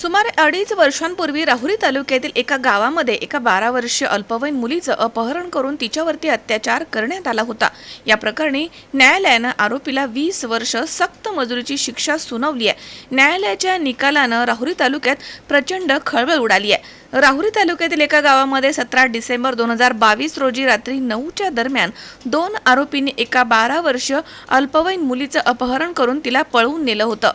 सुमारे अडीच वर्षांपूर्वी राहुरी तालुक्यातील एका गावामध्ये एका बारा वर्षीय अल्पवयीन मुलीचं अपहरण करून तिच्यावरती अत्याचार करण्यात आला होता. या प्रकरणी न्यायालयानं आरोपीला वीस वर्ष सक्त मजुरीची शिक्षा सुनावली आहे. न्यायालयाच्या निकालानं राहुरी तालुक्यात प्रचंड खळबळ उडाली आहे. राहुरी तालुक्यातील एका गावामध्ये सतरा डिसेंबर दोन हजार बावीस रोजी रात्री नऊच्या दरम्यान दोन आरोपींनी एका बारा वर्ष अल्पवयीन मुलीचं अपहरण करून तिला पळवून नेलं होतं.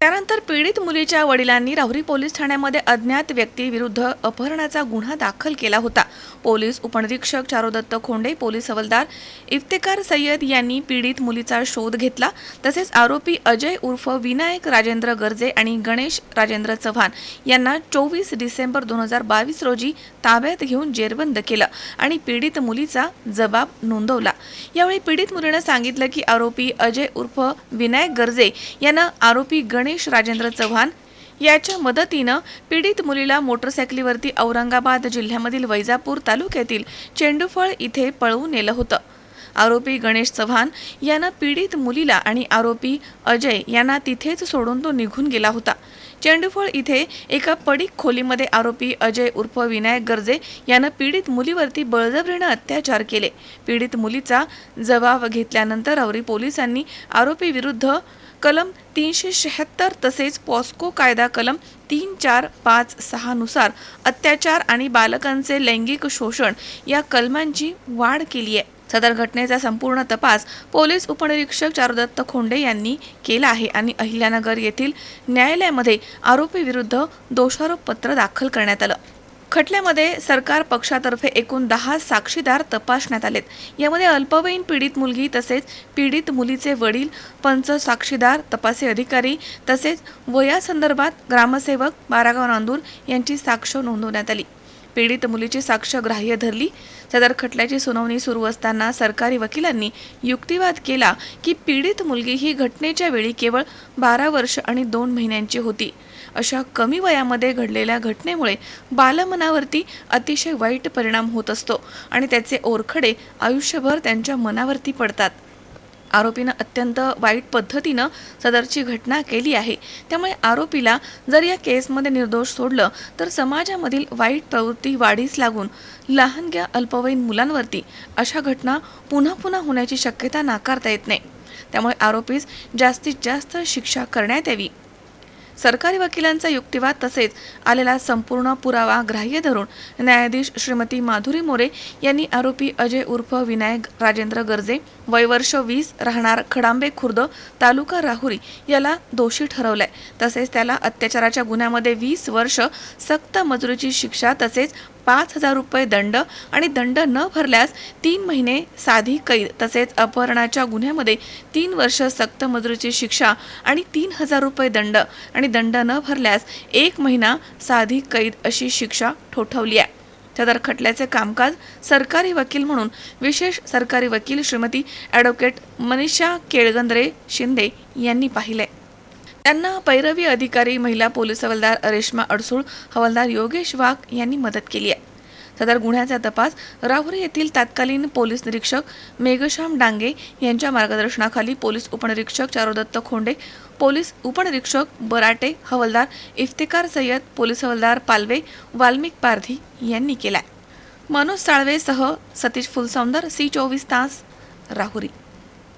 त्यानंतर पीडित मुलीच्या वडिलांनी राहुरी पोलीस ठाण्यामध्ये अज्ञात व्यक्तीविरुद्ध अपहरणाचा गुन्हा दाखल केला होता. पोलीस उपनिरीक्षक चारुदत्त खोंडे पोलीस हवालदार इफ्तेकार सय्यद यांनी पीडित मुलीचा शोध घेतला. तसेच आरोपी अजय उर्फ विनायक राजेंद्र गर्जे आणि गणेश राजेंद्र चव्हाण यांना चोवीस डिसेंबर दोन हजार बावीस रोजी ताब्यात घेऊन जेरबंद केलं आणि पीडित मुलीचा जबाब नोंदवला. यावेळी पीडित मुलीनं सांगितलं की आरोपी अजय उर्फ विनायक गर्जे यांना आरोपी गणेश राजेंद्र चव्हाण याच्या मदतीनं पीडित मुलीला मोटरसायकलीवरती औरंगाबाद जिल्ह्यामधील वैजापूर तालुक्यातील चेंडूफळ इथे पळवून नेलं होतं. आरोपी गणेश चव्हाण यानं पीडित मुलीला आणि आरोपी अजय यांना तिथेच सोडून तो निघून गेला होता. चेंडूफळ इथे एका पडीक खोलीमध्ये आरोपी अजय उर्फ विनायक गर्जे यानं पीडित मुलीवरती बळजबरीनं अत्याचार केले. पीडित मुलीचा जबाब घेतल्यानंतर अवरी पोलिसांनी आरोपी विरुद्ध कलम तीनशे शहात्तर तसेच पॉस्को कायदा कलम तीन चार पाच सहानुसार अत्याचार आणि बालकांचे लैंगिक शोषण या कलमांची वाढ केली आहे. सदर घटनेचा संपूर्ण तपास पोलीस उपनिरीक्षक चारुदत्त खोंडे यांनी केला आहे आणि अहिल्यानगर येथील न्यायालयामध्ये आरोपीविरुद्ध दोषारोप पत्र दाखल करण्यात आलं. खटल्यामध्ये सरकार पक्षातर्फे एकूण दहा साक्षीदार तपासण्यात आलेत. यामध्ये अल्पवयीन पीडित मुलगी तसेच पीडित मुलीचे वडील पंच साक्षीदार तपासी अधिकारी तसेच वयासंदर्भात ग्रामसेवक बारागाव नांदूर यांची साक्ष नोंदवण्यात आली. पीडित मुलीची साक्ष ग्राह्य धरली. सदर खटल्याची सुनावणी सुरू असताना सरकारी वकिलांनी युक्तिवाद केला की पीडित मुलगी ही घटनेच्या वेळी केवळ बारा वर्ष आणि दोन महिन्यांची होती. अशा कमी वयामध्ये घडलेल्या घटनेमुळे बालमनावरती अतिशय वाईट परिणाम होत असतो आणि त्याचे ओरखडे आयुष्यभर त्यांच्या मनावरती पडतात. आरोपीनं अत्यंत वाईट पद्धतीनं सदरची घटना केली आहे. त्यामुळे आरोपीला जर या केसमध्ये निर्दोष सोडलं तर समाजामधील वाईट प्रवृत्ती वाढीस लागून लहानग्या अल्पवयीन मुलांवरती अशा घटना पुन्हा पुन्हा होण्याची शक्यता नाकारता येत नाही. त्यामुळे आरोपीस जास्तीत जास्त शिक्षा करण्यात यावी. सरकारी वकिलांचा युक्तिवाद तसेच आलेला संपूर्ण पुरावा ग्राह्य धरून न्यायाधीश श्रीमती माधुरी मोरे यांनी आरोपी अजय उर्फ विनायक राजेंद्र गर्जे वयवर्ष वीस राहणार खडांबे खुर्द तालुका राहुरी याला दोषी ठरवलाय. तसेच त्याला अत्याचाराच्या गुन्ह्यामध्ये वीस वर्ष सक्त मजुरीची शिक्षा तसेच पाच हजार रुपये दंड आणि दंड न भरल्यास तीन महिने साधी कैद तसेच अपहरणाच्या गुन्ह्यामध्ये तीन वर्ष सक्त मजुरीची शिक्षा आणि तीन हजार रुपये दंड आणि दंड न भरल्यास एक महिना साधी कैद अशी शिक्षा ठोठवली आहे. सदर खटल्याचे कामकाज सरकारी वकील म्हणून विशेष सरकारी वकील श्रीमती ॲडव्होकेट मनीषा केळगंद्रे शिंदे यांनी पाहिले. त्यांना पैरवी अधिकारी महिला पोलीस हवालदार रेश्मा अडसूळ हवालदार योगेश वाघ यांनी मदत केली आहे. सदर गुन्ह्याचा तपास राहुरी येथील तत्कालीन पोलीस निरीक्षक मेघश्याम डांगे यांच्या मार्गदर्शनाखाली पोलीस उपनिरीक्षक चारुदत्त खोंडे पोलीस उपनिरीक्षक बराटे हवलदार इफ्तिकार सय्यद पोलीस हवलदार पालवे वाल्मिक पारधी यांनी केलाय. मनोज साळवेसह सतीश फुलसौंदर सी चोवीस तास राहुरी.